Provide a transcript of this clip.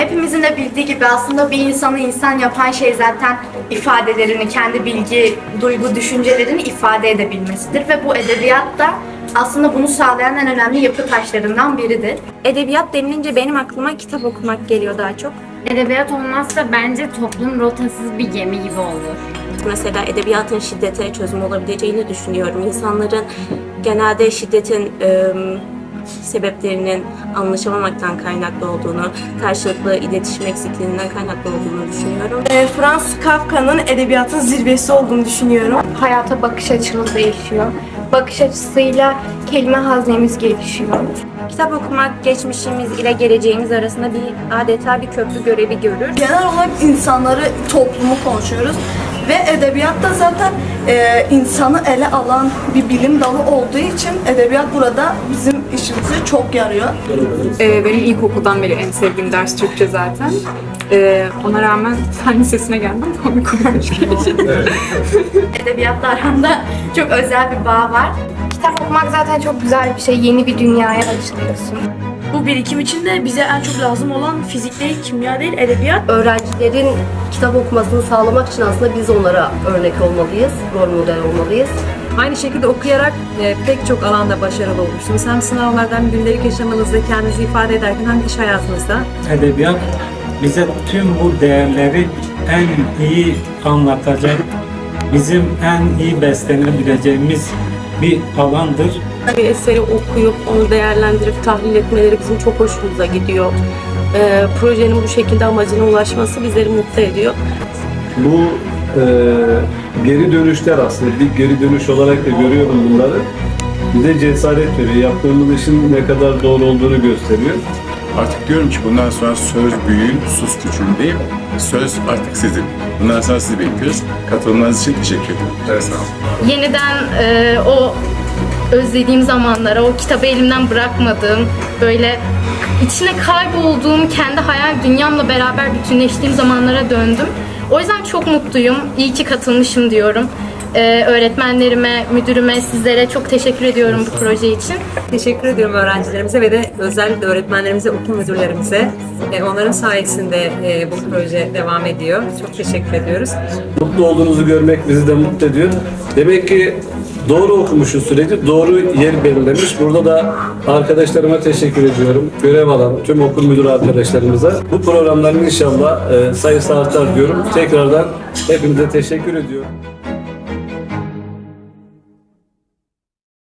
Hepimizin de bildiği gibi aslında bir insanı insan yapan şey zaten ifadelerini, kendi bilgi, duygu, düşüncelerini ifade edebilmesidir ve bu edebiyat da aslında bunu sağlayan en önemli yapı taşlarından biridir. Edebiyat denilince benim aklıma kitap okumak geliyor daha çok. Edebiyat olmazsa bence toplum rotasız bir gemi gibi olur. Mesela edebiyatın şiddete çözüm olabileceğini düşünüyorum. İnsanların genelde şiddetin e, sebeplerinin anlaşamamaktan kaynaklı olduğunu, karşılıklı iletişim eksikliğinden kaynaklı olduğunu düşünüyorum. E, Franz Kafka'nın edebiyatın zirvesi olduğunu düşünüyorum. Hayata bakış açımız değişiyor. Bakış açısıyla kelime haznemiz gelişiyor. Kitap okumak geçmişimiz ile geleceğimiz arasında bir adeta bir köprü görevi görür. Genel olarak insanları, toplumu konuşuyoruz. Ve edebiyat da zaten e, insanı ele alan bir bilim dalı olduğu için edebiyat burada bizim işimize çok yarıyor. Ee, benim ilkokuldan beri en sevdiğim ders Türkçe zaten. Ee, ona rağmen fen lisesine geldim. Komik olmuş Edebiyatla aramda çok özel bir bağ var. Kitap okumak zaten çok güzel bir şey. Yeni bir dünyaya açılıyorsun. Bu birikim için de bize en çok lazım olan fizik değil, kimya değil, edebiyat. öğrencilerin kitap okumasını sağlamak için aslında biz onlara örnek olmalıyız, rol model olmalıyız. Aynı şekilde okuyarak e, pek çok alanda başarılı olmuşsunuz. Hem sınavlardan gündelik yaşamınızda kendinizi ifade ederken hem iş hayatınızda. edebiyat bize tüm bu değerleri en iyi anlatacak, bizim en iyi beslenebileceğimiz bir alandır. Bir eseri okuyup onu değerlendirip tahlil etmeleri bizim çok hoşumuza gidiyor. Ee, projenin bu şekilde amacına ulaşması bizleri mutlu ediyor. Bu e, geri dönüşler aslında bir geri dönüş olarak da görüyorum bunları. Bize cesaret veriyor. Yaptığımız işin ne kadar doğru olduğunu gösteriyor. Artık diyorum ki bundan sonra söz büyüğün, sus küçüğün değil, söz artık sizin. Bundan sonra sizi bekliyoruz. Katılımlarınız için teşekkür ederim. Evet, sağ olun. Yeniden e, o özlediğim zamanlara, o kitabı elimden bırakmadığım, böyle içine kaybolduğum, kendi hayal dünyamla beraber bütünleştiğim zamanlara döndüm. O yüzden çok mutluyum. İyi ki katılmışım diyorum. E, öğretmenlerime, müdürüme, sizlere çok teşekkür ediyorum bu proje için. Teşekkür ediyorum öğrencilerimize ve de özellikle öğretmenlerimize, okul müdürlerimize. E, onların sayesinde e, bu proje devam ediyor. Çok teşekkür ediyoruz. Mutlu olduğunuzu görmek bizi de mutlu ediyor. Demek ki doğru okumuşuz süreci, doğru yer belirlemiş. Burada da arkadaşlarıma teşekkür ediyorum. Görev alan tüm okul müdürü arkadaşlarımıza. Bu programların inşallah e, sayısı artar diyorum. Tekrardan hepinize teşekkür ediyorum.